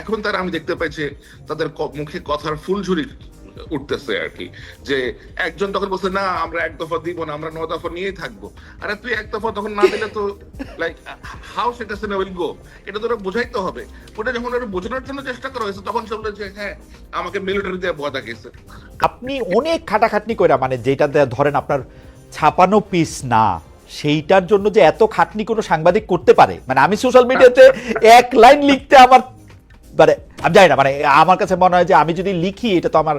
এখন তারা আমি দেখতে পাই যে তাদের মুখে কথার ফুলঝুরি উঠতেছে আর কি। যে একজন তখন বলছে না আমরা এক দফা দিব না আমরা ন দফা নিয়েই থাকব। আরে তুই এক দফা তখন না দিলে তো লাইক হাউ সেটা উইল গো এটা তো ওরা বোঝাইতে হবে। ওটা যখন ওরা বোঝানোর জন্য চেষ্টা করা হয়েছে তখন সে বলল যে হ্যাঁ আমাকে মিলিটারি দিয়ে ভয় গেছে। আপনি অনেক খাটাখাটনি কইরা মানে যেটা ধরেন আপনার ছাপানো পিস না সেইটার জন্য যে এত খাটনি কোনো সাংবাদিক করতে পারে। মানে আমি সোশ্যাল মিডিয়াতে এক লাইন লিখতে আমার মানে আমি জানি না মানে আমার কাছে মনে হয় যে আমি যদি লিখি এটা তো আমার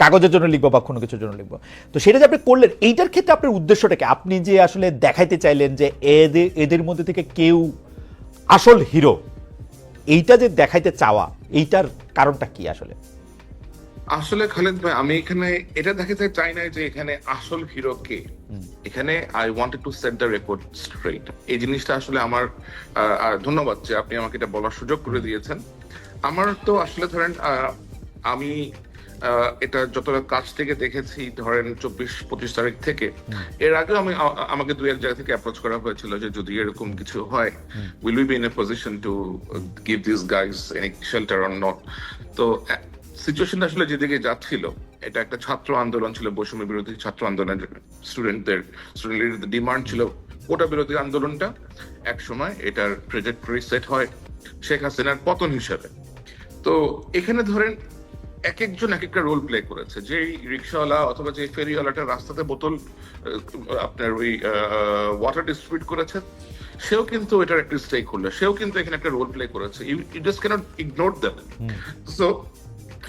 কাগজের জন্য লিখব বা কোনো কিছুর জন্য লিখব। তো সেটা যে আপনি করলেন এইটার ক্ষেত্রে আপনার উদ্দেশ্যটা কি? আপনি যে আসলে দেখাইতে চাইলেন যে এদের এদের মধ্যে থেকে কেউ আসল হিরো এইটা যে দেখাইতে চাওয়া এইটার কারণটা কি আসলে? আসলে খালেদ ভাই আমি এখানে এটা দেখাতে চাই না যে এখানে আসল হিরো কে। এখানে I wanted to set the record straight এই জিনিসটা আসলে আমার ধন্যবাদ যে আপনি আমাকে এটা বলার সুযোগ করে দিয়েছেন। আমার তো আসলে ধরেন আমি এটা যতটা কাছ থেকে দেখেছি ধরেন চব্বিশ পঁচিশ তারিখ থেকে এর আগেও আমি আমাকে দুই এক জায়গা থেকে অ্যাপ্রোচ করা হয়েছিল যে যদি এরকম কিছু হয় will we be in a position to give this guys any shelter on not তো সিচুয়েশনটা আসলে যেদিকে যাচ্ছিল এটা একটা ছাত্র আন্দোলন ছিল বৈষম্য বিরোধী ছাত্র আন্দোলনের স্টুডেন্টদের স্টুডেন্টদের ডিমান্ড ছিল কোটা বিরোধী আন্দোলনটা। এক সময় এটার ট্রেজেক্টরি সেট হয় শেখ হাসিনার পতন হিসাবে। তো এখানে ধরেন এক একজন এক একটা রোল প্লে করেছে। যে রিক্সাওয়ালা অথবা যে ফেরিওয়ালাটা রাস্তাতে বোতল আপনার ওই ওয়াটার ডিস্ট্রিবিউট করেছে সেও কিন্তু এটার একটা স্টেক হোল্ডার সেও কিন্তু এখানে একটা রোল প্লে করেছে। You just can't ignore them so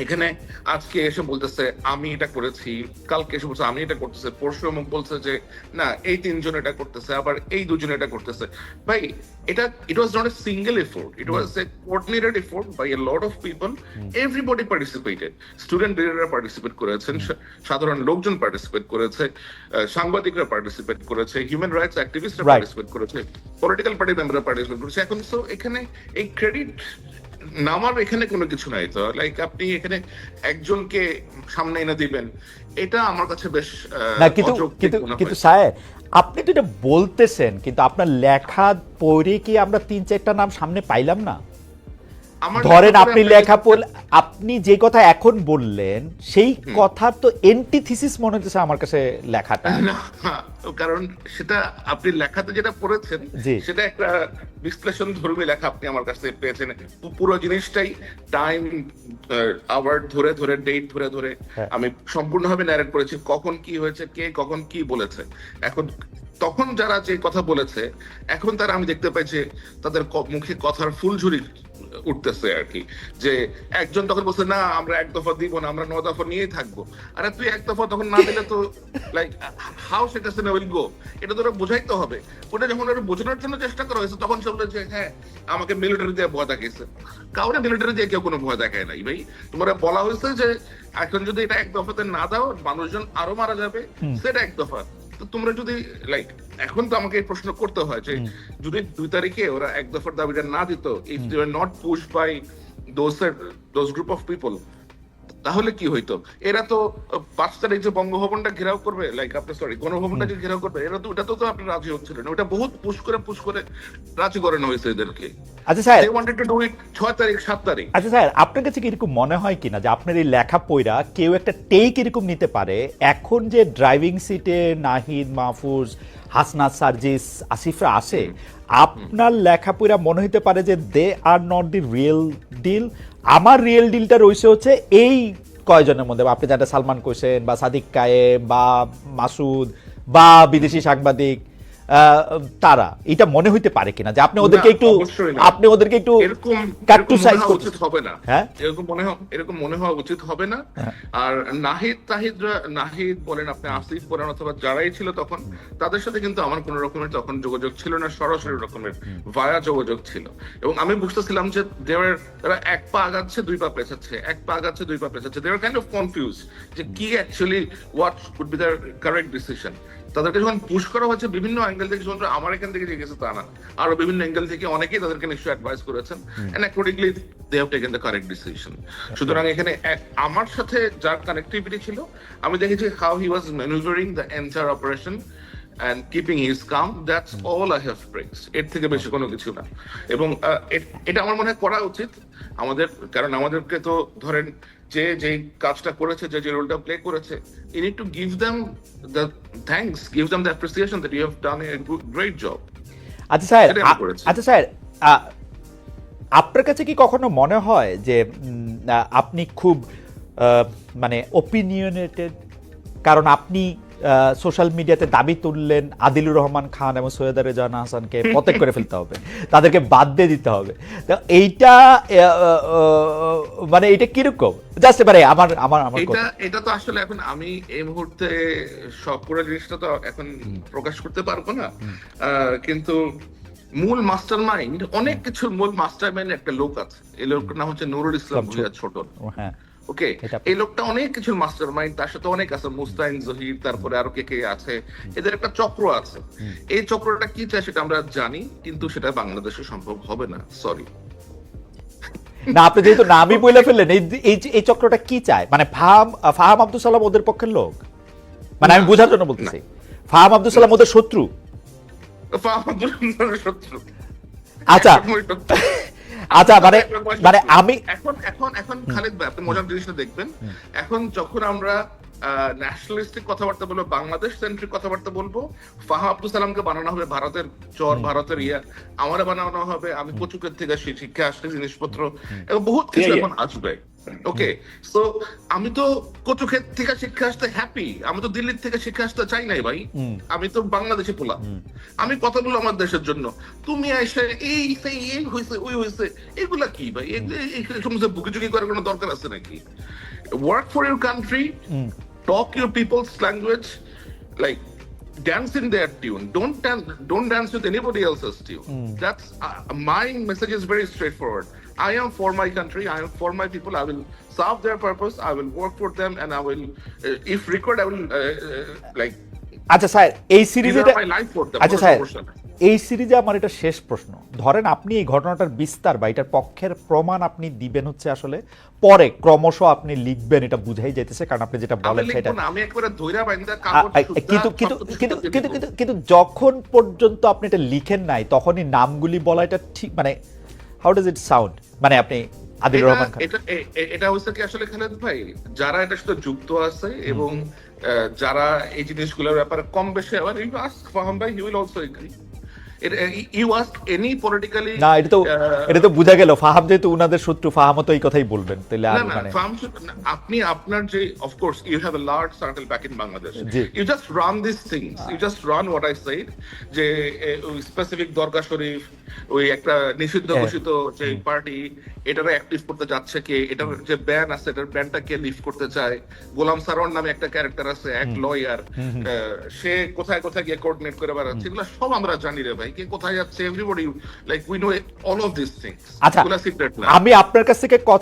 এখানে আজকে এসে বলতেছে আমি এটা করেছি কালকে এসে বলছে আমি এটা করতেছে। পরশু অমুক বলছে যে না এই তিনজন এটা করতেছে আবার এই দুজন এটা করতেছে। ভাই এটা it was not a single effort it was a coordinated effort by a lot of people everybody participated student লিডাররা participate করেছেন সাধারণ লোকজন পার্টিসিপেট করেছে সাংবাদিকরা পার্টিসিপেট করেছে হিউম্যান রাইটস অ্যাক্টিভিস্টরা. পার্টিসিপেট করেছে পলিটিক্যাল পার্টি মেম্বাররা পার্টিসিপেট করেছে। এখন তো এখানে এই ক্রেডিট নামার এখানে কোনো কিছু নাই তো লাইক আপনি এখানে একজনকে সামনে এনে দিবেন এটা আমার কাছে বেশ না কিন্তু কিন্তু কিন্তু। স্যার আপনি তো এটা বলতেছেন কিন্তু আপনার লেখা পড়ে কি আমরা তিন চারটা নাম সামনে পাইলাম না? ধরেন আপনি লেখা পড়লে আপনি যে কথা এখন বললেন সেই কথা তো এন্টিথিসিস মনে হচ্ছে আমার কাছে লেখাটা। কারণ সেটা আপনি লেখাতে যেটা পড়েছেন সেটা একটা বিশ্লেষণ ধর্মী লেখা আপনি আমার কাছ থেকে পেয়েছেন। পুরো জিনিসটাই টাইম আওয়ার ধরে ধরে ডেট ধরে ধরে হ্যাঁ। আমি সম্পূর্ণভাবে ন্যারেট করেছি কখন কি হয়েছে কে কখন কি বলেছে। এখন তখন যারা যে কথা বলেছে এখন তারা আমি দেখতে পাই যে তাদের মুখে কথার ফুলঝুরি উঠতেছে আর কি। যে একজন তখন বলছে না আমরা এক দফা দিব না আমরা ন দফা নিয়েই থাকব। আরে তুই এক দফা তখন না দিলে তো লাইক হাউ সেটা উইল গো এটা তো ওরা বোঝাইতে হবে। ওটা যখন ওরা বোঝানোর জন্য চেষ্টা করা হয়েছে তখন সে বলল যে হ্যাঁ আমাকে মিলিটারি দিয়ে ভয় দেখিয়েছে কাউরে মিলিটারি দিয়ে কেউ কোনো ভয় দেখায় নাই ভাই। তোমরা বলা হয়েছে যে এখন যদি এটা এক দফাতে না দাও মানুষজন আরও মারা যাবে। সেটা এক দফা। তো তোমরা যদি লাইক এখন তো আমাকে এই প্রশ্ন করতে হয় যে যদি দুই তারিখে ওরা এক দফার দাবিটা না দিত if they are not push by those those group of people তাহলে কি হইতো? এরা তো পাঁচ তারিখ যে বঙ্গভবনটা ঘেরাও করবে লাইক আপনি সরি গণভবনটা যে ঘেরাও করবে এরা তো ওটা তো আপনি রাজি হচ্ছিলেন ওটা বহুত পুশ করে পুশ করে রাজি করানো হয়েছে এদেরকে। আচ্ছা sir. They wanted to do it ছয় তারিখ সাত তারিখ। আচ্ছা স্যার আপনার কাছে কি এরকম মনে হয় কিনা যে আপনার এই লেখা পইরা কেউ একটা টেক এরকম নিতে পারে? এখন যে ড্রাইভিং সিটে নাহিদ মাহফুজ হাসনাত সার্জিস আসিফরা আসে আপনার লেখা পইরা মনে হতে পারে যে they are not the real deal আমার রিয়েল ডিলটা রয়েছে হচ্ছে এই কয়জনের মধ্যে। আপনি যারা সালমান কোসেন বা সাদিক কায়েম বা মাসুদ বা বিদেশি সাংবাদিক তারা। এটা মনে হইতে পারে কিনা যে আপনি ওদেরকে একটু আপনি ওদেরকে একটু এরকম কাট্টু সাইজ করতে উচিত হবে না। হ্যাঁ? এরকম মনে হয় এরকম মনে হওয়া উচিত হবে না। হ্যাঁ। আর নাহিদ তাহিদরা নাহিদ বলেন আপনি আসিফ বলেন অথবা যারাই ছিল তখন তাদের সাথে কিন্তু আমার কোন রকমের তখন যোগাযোগ ছিল না সরাসরি রকমের ভায়া যোগাযোগ ছিল। এবং আমি বুঝতেছিলাম যে দেওয়ার তারা এক পা আগাচ্ছে দুই পা পেছাচ্ছে এক পা আগাচ্ছে দুই পা পেছাচ্ছে দেওয়ার কাইন্ড অফ কনফিউজ যে কি actually what would be their correct decision তাদেরকে যখন পুশ করা হচ্ছে বিভিন্ন অ্যাঙ্গেল থেকে শুধু আমার এখান থেকে যে গেছে তা না। আরও বিভিন্ন অ্যাঙ্গেল থেকে অনেকেই তাদেরকে নিশ্চয়ই অ্যাডভাইস করেছেন। And accordingly they have taken the correct decision সুতরাং এখানে আমার সাথে যার কানেক্টিভিটি ছিল আমি দেখেছি how he was manoeuvring the operation keeping his calm. That's all I have praised. এর থেকে বেশি কোনো কিছু না। এবং এটা আমার মনে হয় করা উচিত। আমাদের কারণ আমাদেরকে তো ধরেন যে যে কাজটা করেছে যে যে রোলটা প্লে করেছে you need to give them the thanks give them the appreciation that you have done a great job আচ্ছা স্যার। আচ্ছা স্যার আপনার কাছে কি কখনো মনে হয় যে আপনি খুব মানে ওপিনিয়নেটেড কারণ আপনি সোশ্যাল মিডিয়াতে দাবি তুললেন আদিলুর রহমান খান এবং সৈয়দ রেজান হাসানকে প্রত্যেক করে ফেলতে হবে। তাদেরকে বাদ দিয়ে দিতে হবে। তো এইটা মানে এটা কীরকম? জাস্ট এবারে আমার আমার আমার এটা এটা তো আসলে এখন আমি এই মুহূর্তে সব পুরো জিনিসটা তো এখন প্রকাশ করতে পারব না। আহ, কিন্তু মূল মাস্টার মাইন্ড অনেক কিছুর মূল মাস্টার মাইন্ড একটা লোক আছে। এই লোকটার নাম হচ্ছে নুরুল ইসলাম ভুইয়া ছোট। হ্যাঁ। ওকে এই লোকটা অনেক কিছুর মাস্টার মাইন্ড তার সাথে অনেক আছে মুস্তাইন জহির তারপরে আরও কে কে আছে এদের একটা চক্র আছে। এই চক্রটা কি চায় সেটা আমরা জানি কিন্তু সেটা বাংলাদেশে সম্ভব হবে না সরি না আপনি যেহেতু নামই বলে ফেললেন এই এই চক্রটা কি চায়? মানে ফাহাম ফাহাম আব্দুল সালাম ওদের পক্ষের লোক? মানে আমি বোঝার জন্য বলতেছি। ফাহাম আব্দুল সালাম ওদের শত্রু? আচ্ছা একদমই শত্রু। আচ্ছা। মানে মানে আমি এখন এখন এখন খালিদ ভাই আপনি মজার জিনিসটা দেখবেন। এখন যখন আমরা ন্যাশনালিস্টিক কথাবার্তা বলব বাংলাদেশ সেন্ট্রিক কথাবার্তা বলব ফাহা আব্দুল সালামকে বানানো হবে ভারতের চর ভারতের ইয়া। আমার বানানো হবে আমি কচুকের থেকে শিক্ষা আসলে জিনিসপত্র এবং বহুত কিছু. এখন আসবে। ওকে সো আমি তো কচুক্ষেত থেকে শিক্ষা আসতে হ্যাপি আমি তো দিল্লির থেকে শিক্ষা আসতে চাই নাই ভাই। আমি তো বাংলাদেশে পোলা। আমি কথা বলব আমার দেশের জন্য। তুমি এসে এই সেই এই হয়েছে ওই হয়েছে এগুলা কি ভাই? এই সমস্ত বুকিচুকি করার কোনো দরকার আছে নাকি? Work for your country talk your people's language like dance in their tune. Don't dance don't dance with anybody else's tune. That's uh, my message is very straightforward. I am for my country i am for my people i will serve their purpose i will work for them and i will uh, if required i will uh, uh, like আচ্ছা sir এই সিরিজে আচ্ছা sir এই সিরিজে আমার এটা শেষ প্রশ্ন। ধরেন আপনি এই ঘটনাটার বিস্তার বা এটার পক্ষের প্রমাণ আপনি দিবেন হচ্ছে আসলে পরে ক্রমশ আপনি লিখবেন এটা বুঝাই যাইতেছে কারণ আপনি যেটা বলেন সেটা কিন্তু কিন্তু কিন্তু কিন্তু কিন্তু যখন পর্যন্ত আপনি এটা লিখেন নাই তখনই নামগুলি বলা এটা ঠিক মানে হাউ ডাজ ইট সাউন্ড মানে আপনি আদিল এটা- রহমান খান। এটা এটা হচ্ছে কি আসলে খালেদ ভাই? যারা এটার সাথে যুক্ত আছে এবং আহ, যারা এই জিনিসগুলোর ব্যাপারে কম বেশি আবার ইউ আস্ক ফাহাম ভাই হি উইল অলসো এগ্রি না এটা তো এটা তো বোঝা গেল। ফাহাম যেহেতু উনাদের শত্রু ফাহামও তো এই কথাই বলবেন। তাহলে আর মানে আপনি আপনার যে of course you have a large circle back in Bangladesh you just run this things you just run what I said যে এ, স্পেসিফিক দরগা শরীফ ওই একটা নিষিদ্ধ হ্যাঁ। ঘোষিত যে পার্টি এটারে অ্যাক্টিভ করতে যাচ্ছে কে? এটার যে ব্যান আছে এটার ব্যানটা কে লিফট করতে চায়? গোলাম সারোয়ার নামে একটা ক্যারেক্টার আছে এক লয়ার সে কোথায় কোথায় গিয়ে কোঅর্ডিনেট করে বেড়াচ্ছে? এগুলো সব আমরা জানি রে ভাই। কে কোথায় যাচ্ছে everybody like we know all of this things আচ্ছা আমি আপনার কাছ থেকে কথা